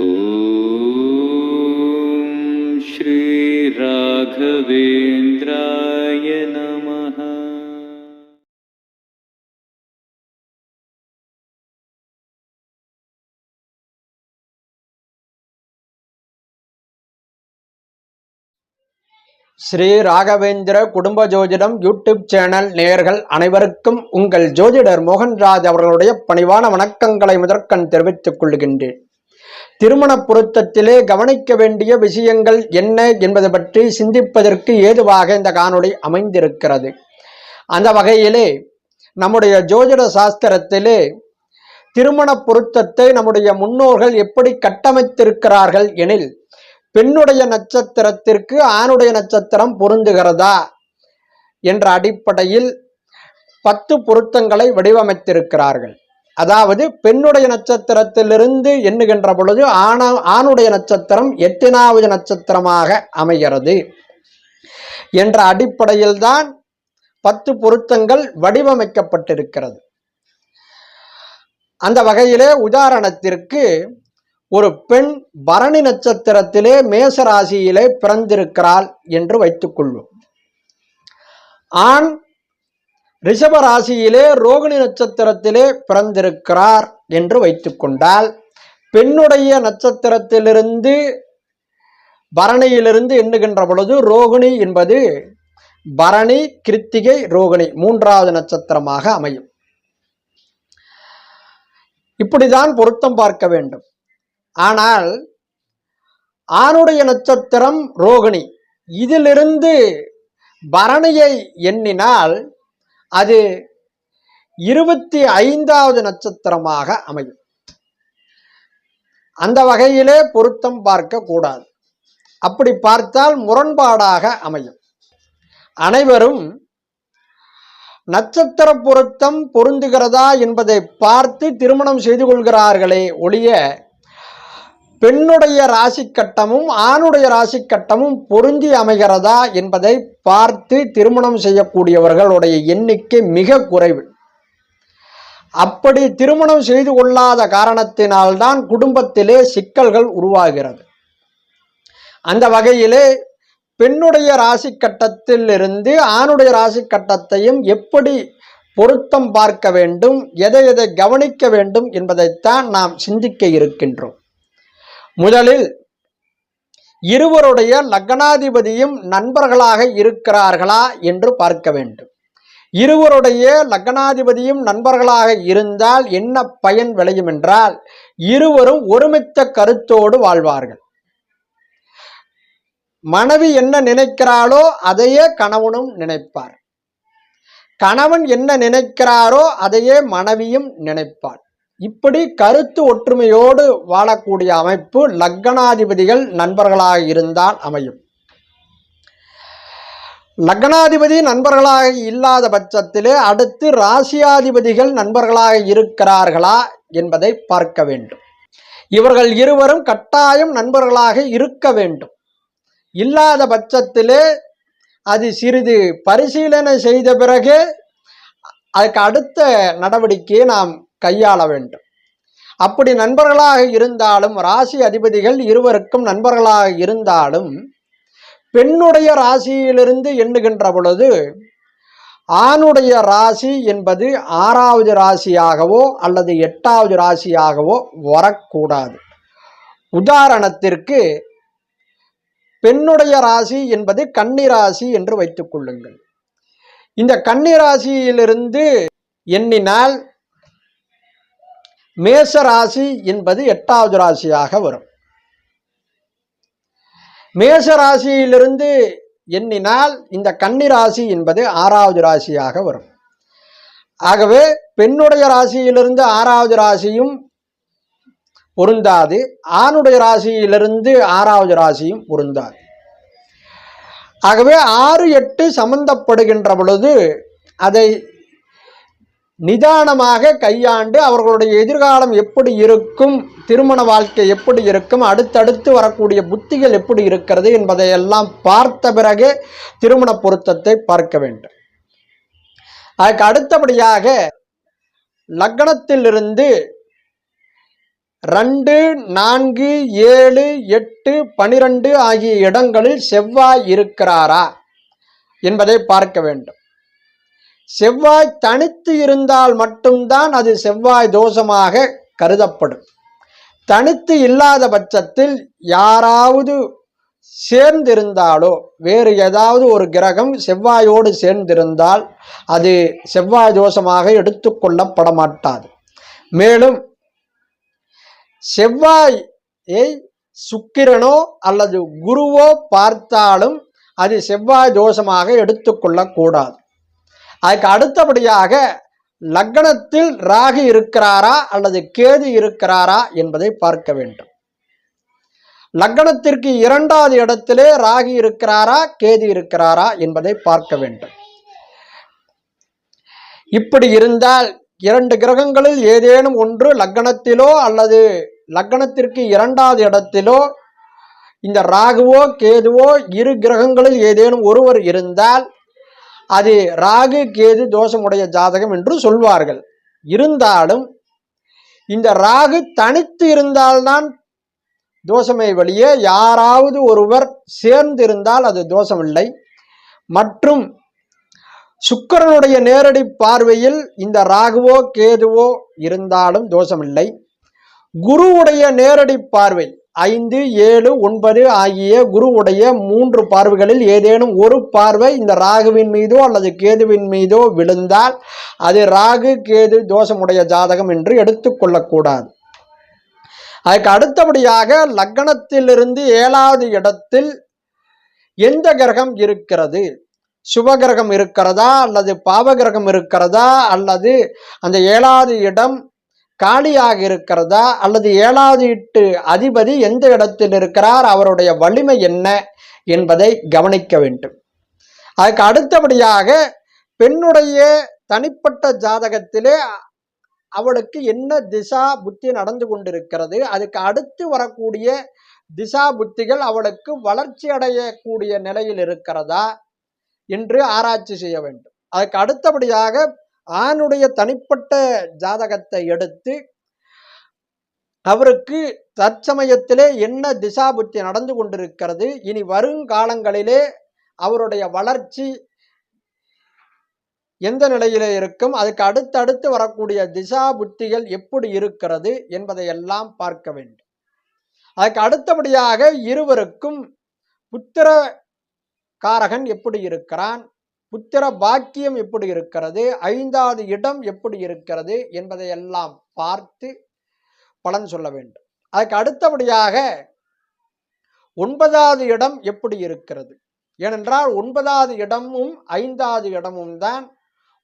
ॐ श्रीराघवेन्द्राय नमः ஸ்ரீ ராகவேந்திர குடும்ப ஜோதிடம் யூடியூப் சேனல் நேயர்கள் அனைவருக்கும் உங்கள் ஜோதிடர் மோகன்ராஜ் அவர்களுடைய பணிவான வணக்கங்களை முதற்கண் தெரிவித்துக் கொள்கின்றேன் திருமண பொருத்தத்திலே கவனிக்க வேண்டிய விஷயங்கள் என்ன என்பது பற்றி சிந்திப்பதற்கு ஏதுவாக இந்த காணொளி அமைந்திருக்கிறது. அந்த வகையிலே நம்முடைய ஜோதிட சாஸ்திரத்திலே திருமண பொருத்தத்தை நம்முடைய முன்னோர்கள் எப்படி கட்டமைத்திருக்கிறார்கள் எனில் பெண்ணுடைய நட்சத்திரத்திற்கு ஆணுடைய நட்சத்திரம் பொருந்துகிறதா என்ற அடிப்படையில் பத்து பொருத்தங்களை வடிவமைத்திருக்கிறார்கள். அதாவது பெண்ணுடைய நட்சத்திரத்திலிருந்து எண்ணுகின்ற பொழுது ஆண ஆணுடைய நட்சத்திரம் எட்டினாவது நட்சத்திரமாக அமைகிறது. என்ற அடிப்படையில்தான் பத்து பொருத்தங்கள் வடிவமைக்கப்பட்டிருக்கிறது. அந்த வகையிலே உதாரணத்திற்கு ஒரு பெண் பரணி நட்சத்திரத்திலே மேச ராசியிலே பிறந்திருக்கிறாள் என்று வைத்துக்கொள்வோம். ஆண் ரிஷப ராசியிலே ரோகிணி நட்சத்திரத்திலே பிறந்திருக்கிறார் என்று வைத்துக்கொண்டால் பெண்ணுடைய நட்சத்திரத்திலிருந்து பரணியிலிருந்து எண்ணுகின்ற பொழுது ரோகிணி என்பது பரணி கிருத்திகை ரோகிணி மூன்றாவது நட்சத்திரமாக அமையும். இப்படிதான் பொருத்தம் பார்க்க வேண்டும். ஆனால் ஆணுடைய நட்சத்திரம் ரோகிணி. இதிலிருந்து பரணியை எண்ணினால் அது இருபத்தி ஐந்தாவது நட்சத்திரமாக அமையும். அந்த வகையிலே பொருத்தம் பார்க்க கூடாது. அப்படி பார்த்தால் முரண்பாடாக அமையும். அனைவரும் நட்சத்திர பொருத்தம் பொருந்துகிறதா என்பதை பார்த்து திருமணம் செய்து கொள்கிறார்களே ஒழிய பெண்ணுடைய ராசி கட்டமும் ஆணுடைய ராசி கட்டமும் பொருந்தி அமைகிறதா என்பதை பார்த்து திருமணம் செய்யக்கூடியவர்களுடைய எண்ணிக்கை மிக குறைவு. அப்படி திருமணம் செய்து கொள்ளாத காரணத்தினால்தான் குடும்பத்திலே சிக்கல்கள் உருவாகிறது. அந்த வகையிலே பெண்ணுடைய ராசி கட்டத்தில் இருந்து ஆணுடைய ராசி கட்டத்தையும் எப்படி பொருத்தம் பார்க்க வேண்டும் எதை எதை கவனிக்க வேண்டும் என்பதைத்தான் நாம் சிந்திக்க இருக்கின்றோம். முதலில் இருவருடைய லக்னாதிபதியும் நண்பர்களாக இருக்கிறார்களா என்று பார்க்க வேண்டும். இருவருடைய லக்னாதிபதியும் நண்பர்களாக இருந்தால் என்ன பயன் விளையும் என்றால் இருவரும் ஒருமித்த கருத்தோடு வாழ்வார்கள். மனைவி என்ன நினைக்கிறாளோ அதையே கணவனும் நினைப்பார். கணவன் என்ன நினைக்கிறாரோ அதையே மனைவியும் நினைப்பார் இப்படி கருத்து ஒற்றுமையோடு வாழக்கூடிய அமைப்பு லக்னாதிபதிகள் நண்பர்களாக இருந்தால் அமையும். லக்னாதிபதி நண்பர்களாக இல்லாத பட்சத்திலே அடுத்து ராசியாதிபதிகள் நண்பர்களாக இருக்கிறார்களா என்பதை பார்க்க வேண்டும். இவர்கள் இருவரும் கட்டாயம் நண்பர்களாக இருக்க வேண்டும். இல்லாத பட்சத்திலே அது சிறிது பரிசீலனை செய்த பிறகு அதுக்கு அடுத்த நடவடிக்கையை நாம் கையாள வேண்டும். அப்படி நண்பர்களாக இருந்தாலும் ராசி அதிபதிகள் இருவருக்கும் நண்பர்களாக இருந்தாலும் பெண்ணுடைய ராசியிலிருந்து எண்ணுகின்ற பொழுது ஆணுடைய ராசி என்பது ஆறாவது ராசியாகவோ அல்லது எட்டாவது ராசியாகவோ வரக்கூடாது. உதாரணத்திற்கு பெண்ணுடைய ராசி என்பது கன்னிராசி என்று வைத்துக் கொள்ளுங்கள். இந்த கன்னிராசியிலிருந்து எண்ணினால் மேச ராசி என்பது எட்டாவது ராசியாக வரும். மேச ராசியிலிருந்து எண்ணினால் இந்த கன்னி ராசி என்பது ஆறாவது ராசியாக வரும். ஆகவே பெண்ணுடைய ராசியிலிருந்து ஆறாவது ராசியும் பொருந்தாது. ஆணுடைய ராசியிலிருந்து ஆறாவது ராசியும் பொருந்தாது. ஆகவே ஆறு எட்டு சம்பந்தப்படுகின்ற பொழுது அதை நிதானமாக கையாண்டு அவர்களுடைய எதிர்காலம் எப்படி இருக்கும் திருமண வாழ்க்கை எப்படி இருக்கும் அடுத்தடுத்து வரக்கூடிய புத்திகள் எப்படி இருக்கிறது என்பதையெல்லாம் பார்த்த பிறகு திருமண பொருத்தத்தை பார்க்க வேண்டும். அதுக்கு அடுத்தபடியாக லக்னத்திலிருந்து ரெண்டு நான்கு ஏழு எட்டு பனிரெண்டு ஆகிய இடங்களில் செவ்வாய் இருக்கிறாரா என்பதை பார்க்க வேண்டும். செவ்வாய் தனித்து இருந்தால் மட்டும்தான் அது செவ்வாய் தோஷமாக கருதப்படும். தனித்து இல்லாத பட்சத்தில் யாராவது சேர்ந்திருந்தாலோ வேறு ஏதாவது ஒரு கிரகம் செவ்வாயோடு சேர்ந்திருந்தால் அது செவ்வாய் தோஷமாக எடுத்துக்கொள்ளப்பட மாட்டாது மேலும் செவ்வாயை சுக்கிரனோ அல்லது குருவோ பார்த்தாலும் அது செவ்வாய் தோஷமாக எடுத்துக்கொள்ளக்கூடாது அதுக்கு அடுத்தபடியாக லக்னத்தில் ராகு இருக்கிறாரா அல்லது கேது இருக்கிறாரா என்பதை பார்க்க வேண்டும். லக்னத்திற்கு இரண்டாவது இடத்திலே ராகு இருக்கிறாரா கேது இருக்கிறாரா என்பதை பார்க்க வேண்டும். இப்படி இருந்தால் இரண்டு கிரகங்களில் ஏதேனும் ஒன்று லக்னத்திலோ அல்லது லக்னத்திற்கு இரண்டாவது இடத்திலோ இந்த ராகுவோ கேதுவோ இரு கிரகங்களில் ஏதேனும் ஒருவர் இருந்தால் அது ராகு கேது தோஷமுடைய ஜாதகம் என்று சொல்வார்கள். இருந்தாலும் இந்த ராகு தனித்து இருந்தால்தான் தோஷமே வழியே யாராவது ஒருவர் சேர்ந்திருந்தால் அது தோஷமில்லை. மற்றும் சுக்கிரனுடைய நேரடி பார்வையில் இந்த ராகுவோ கேதுவோ இருந்தாலும் தோஷமில்லை. குருவுடைய நேரடி பார்வை ஐந்து ஏழு ஒன்பது ஆகிய குருவுடைய மூன்று பார்வைகளில் ஏதேனும் ஒரு பார்வை இந்த ராகுவின் மீதோ அல்லது கேதுவின் மீதோ விழுந்தால் அது ராகு கேது தோஷமுடைய ஜாதகம் என்று எடுத்துக்கொள்ளக்கூடாது அதுக்கு அடுத்தபடியாக லக்னத்திலிருந்து ஏழாவது இடத்தில் எந்த கிரகம் இருக்கிறது? சுபகிரகம் இருக்கிறதா அல்லது பாவகிரகம் இருக்கிறதா? அல்லது அந்த ஏழாவது இடம் காலியாக இருக்கிறதா அல்லது ஏழாவது இட்டு அதிபதி எந்த இடத்தில் இருக்கிறார் அவருடைய வலிமை என்ன என்பதை கவனிக்க வேண்டும். அதுக்கு அடுத்தபடியாக பெண்ணுடைய தனிப்பட்ட ஜாதகத்திலே அவளுக்கு என்ன திசா புத்தி நடந்து கொண்டிருக்கிறது அதுக்கு அடுத்து வரக்கூடிய திசா புத்திகள் அவளுக்கு வளர்ச்சி அடையக்கூடிய நிலையில் இருக்கிறதா என்று ஆராய்ச்சி செய்ய வேண்டும். அதுக்கு அடுத்தபடியாக ஆணுடைய தனிப்பட்ட ஜாதகத்தை எடுத்து அவருக்கு தற்சமயத்திலே என்ன திசா புத்தி நடந்து கொண்டிருக்கிறது இனி வருங்காலங்களிலே அவருடைய வளர்ச்சி எந்த நிலையிலே இருக்கும் அதுக்கு அடுத்தடுத்து வரக்கூடிய திசா புத்திகள் எப்படி இருக்கிறது என்பதை எல்லாம் பார்க்க வேண்டும். அதுக்கு அடுத்தபடியாக இருவருக்கும் புத்திர காரகன் எப்படி இருக்கிறான் புத்திர பாக்கியம் எப்படி இருக்கிறது? ஐந்தாவது இடம் எப்படி இருக்கிறது? என்பதையெல்லாம் பார்த்து பலன் சொல்ல வேண்டும். அதுக்கு அடுத்தபடியாக ஒன்பதாவது இடம் எப்படி இருக்கிறது? ஏனென்றால் ஒன்பதாவது இடமும் ஐந்தாவது இடமும் தான்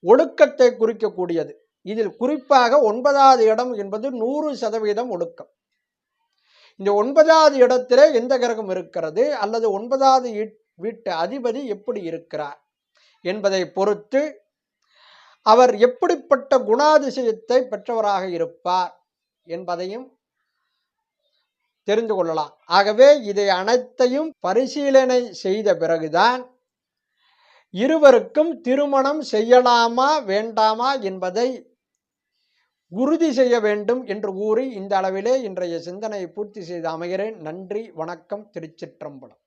ஒழுக்கத்தை குறிக்கக்கூடியது. இதில் குறிப்பாக ஒன்பதாவது இடம் என்பது நூறு சதவீதம் ஒழுக்கம். இந்த ஒன்பதாவது இடத்திலே எந்த கிரகம் இருக்கிறது? அல்லது ஒன்பதாவது வீட்டு அதிபதி எப்படி இருக்கிறார்? என்பதை பொறுத்து அவர் எப்படிப்பட்ட குணாதிசயத்தை பெற்றவராக இருப்பார் என்பதையும் தெரிந்து கொள்ளலாம். ஆகவே இதை அனைத்தையும் பரிசீலனை செய்த பிறகுதான் இருவருக்கும் திருமணம் செய்யலாமா வேண்டாமா என்பதை உறுதி செய்ய வேண்டும் என்று கூறி இந்த அளவிலே இன்றைய சிந்தனையை பூர்த்தி செய்து அமைகிறேன். நன்றி வணக்கம் திருச்சிற்றம்பலம்.